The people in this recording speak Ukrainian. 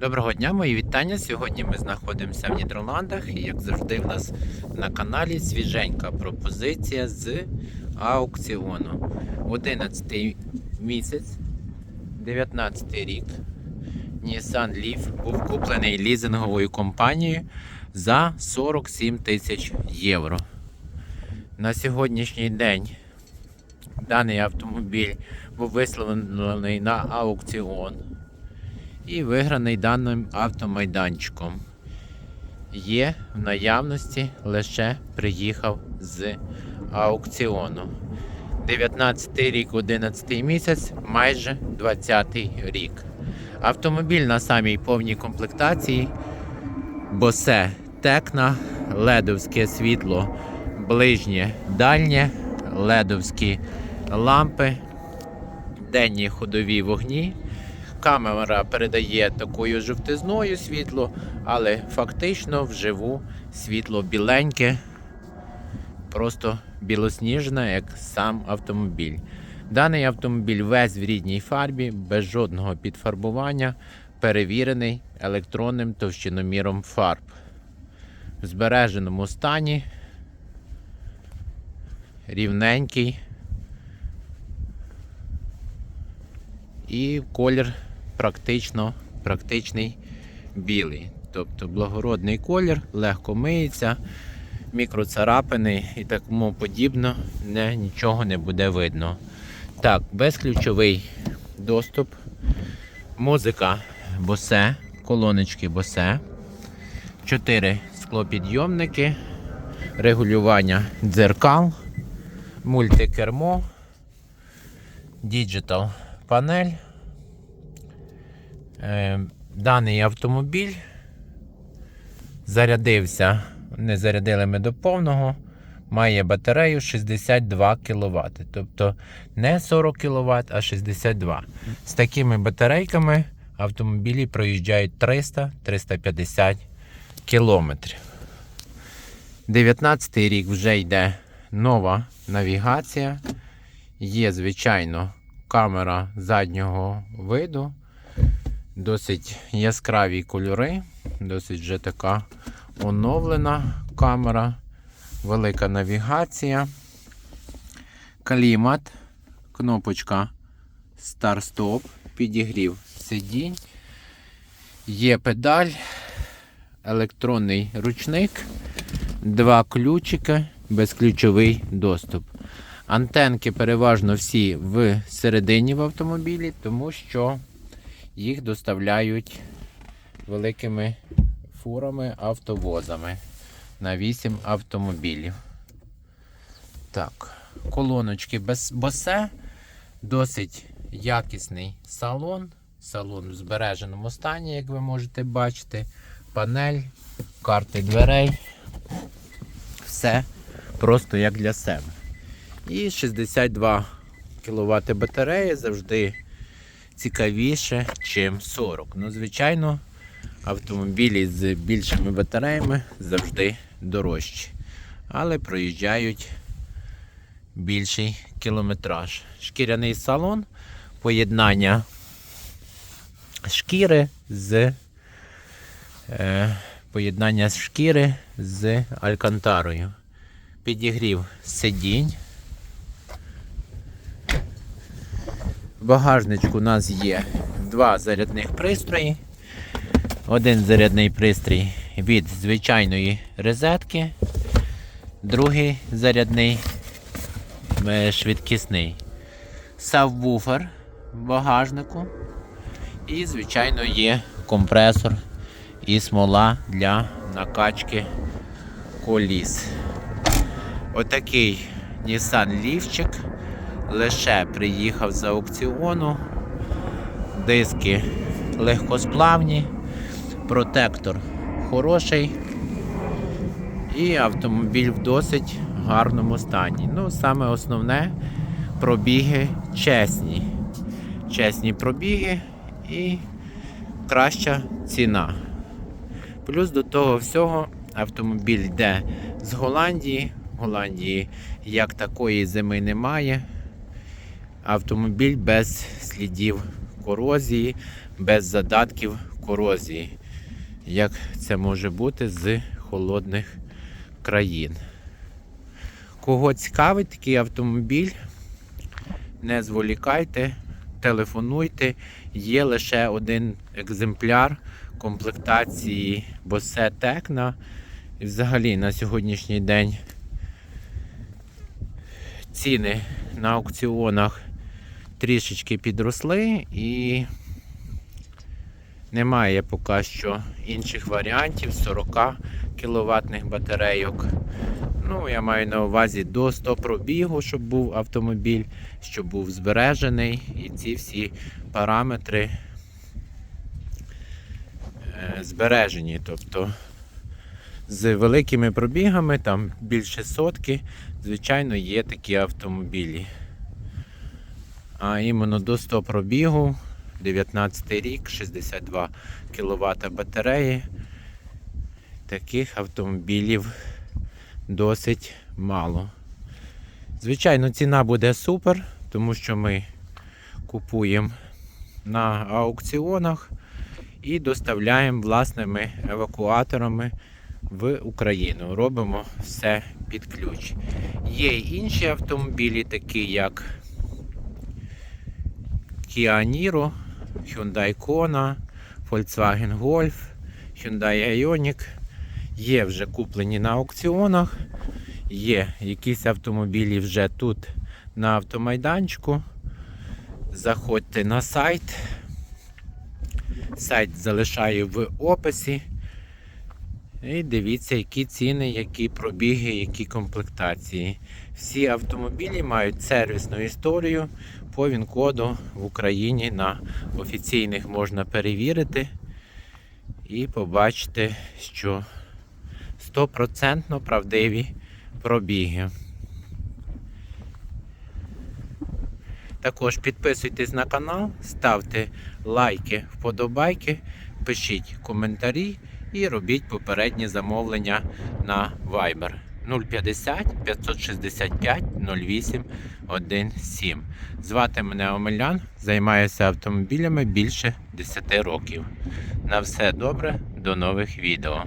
Доброго дня, мої вітання. Сьогодні ми знаходимося в Нідерландах і, як завжди, в нас на каналі свіженька пропозиція з аукціону. 11 місяць, 19 рік. Nissan Leaf був куплений лізинговою компанією за 47 тисяч євро. На сьогоднішній день даний автомобіль був висловлений на аукціон і виграний даним автомайданчиком. Є в наявності лише приїхав з аукціону. 19 рік, 11 місяць, майже 20 рік. Автомобіль на самій повній комплектації. Босе Текна, ледовське світло, ближнє, дальнє, ледовські лампи, денні ходові вогні. Камера передає такою жовтизною світло, але фактично вживу світло біленьке, просто білосніжне, як сам автомобіль. Даний автомобіль весь в рідній фарбі, без жодного підфарбування, перевірений електронним товщиноміром фарб. В збереженому стані, рівненький. І колір практично практичний білий. Тобто благородний колір, легко миється, мікроцарапини і тому подібно, не, нічого не буде видно. Так, безключовий доступ, музика босе, колоночки босе, 4 склопідйомники, регулювання дзеркал, мультикермо, діджитал панель. Е, Даний автомобіль зарядився, не зарядили ми до повного, має батарею 62 кВт. Тобто не 40 кВт, а 62. З такими батарейками автомобілі проїжджають 300-350 кілометрів. 19 рік вже йде нова навігація. Є, звичайно, камера заднього виду. Досить яскраві кольори, досить вже така оновлена камера, велика навігація, клімат, кнопочка старт-стоп, підігрів сидінь, є педаль, електронний ручник, два ключики, безключовий доступ. Антенки переважно всі в середині в автомобілі, тому що їх доставляють великими фурами, автовозами на 8 автомобілів. Так, колоночки без босе, досить якісний салон. Салон в збереженому стані, як ви можете бачити. Панель, карти дверей. Все просто як для себе. І 62 кВт батареї завжди цікавіше, ніж 40. Ну, звичайно, автомобілі з більшими батареями завжди дорожчі. Але проїжджають більший кілометраж. Шкіряний салон, поєднання шкіри з е, поєднання шкіри з алькантарою. Підігрів сидінь. В багажничку у нас є два зарядних пристрої. Один зарядний пристрій від звичайної розетки, другий зарядний е, швидкісний. Сабвуфер в багажнику. І, звичайно, є компресор і смола для накачки коліс. Отакий Nissan Leafчик лише приїхав з аукціону. Диски легкосплавні, протектор хороший. І автомобіль в досить гарному стані. Ну, саме основне пробіги чесні. Чесні пробіги і краща ціна. Плюс до того всього автомобіль йде з Голландії. В Голландії як такої зими немає. Автомобіль без слідів корозії, без задатків корозії. Як це може бути з холодних країн. Кого цікавить такий автомобіль, не зволікайте, телефонуйте. Є лише один екземпляр комплектації Bose Tecna. І взагалі на сьогоднішній день ціни на аукціонах трішечки підросли і немає поки що інших варіантів 40 кВт батарейок. Ну, я маю на увазі до 100 пробігу, щоб був автомобіль, щоб був збережений, і ці всі параметри е, збережені. Тобто з великими пробігами, там більше сотки, звичайно, є такі автомобілі. А іменно до 100 пробігу, 19 рік, 62 кВт батареї. Таких автомобілів досить мало. Звичайно, ціна буде супер, тому що ми купуємо на аукціонах і доставляємо власними евакуаторами в Україну. Робимо все під ключ. Є інші автомобілі, такі як Kia Niro, Hyundai Kona, Volkswagen Golf, Hyundai Ioniq. Є вже куплені на аукціонах. Є якісь автомобілі вже тут на автомайданчику. Заходьте на сайт. Сайт залишаю в описі. І дивіться, які ціни, які пробіги, які комплектації. Всі автомобілі мають сервісну історію по ВІН-коду в Україні на офіційних можна перевірити і побачити, що стопроцентно правдиві пробіги. Також підписуйтесь на канал, ставте лайки, вподобайки, пишіть коментарі і робіть попередні замовлення на Viber 050 565 08 17. Звати мене Омелян, займаюся автомобілями більше 10 років. На все добре, до нових відео.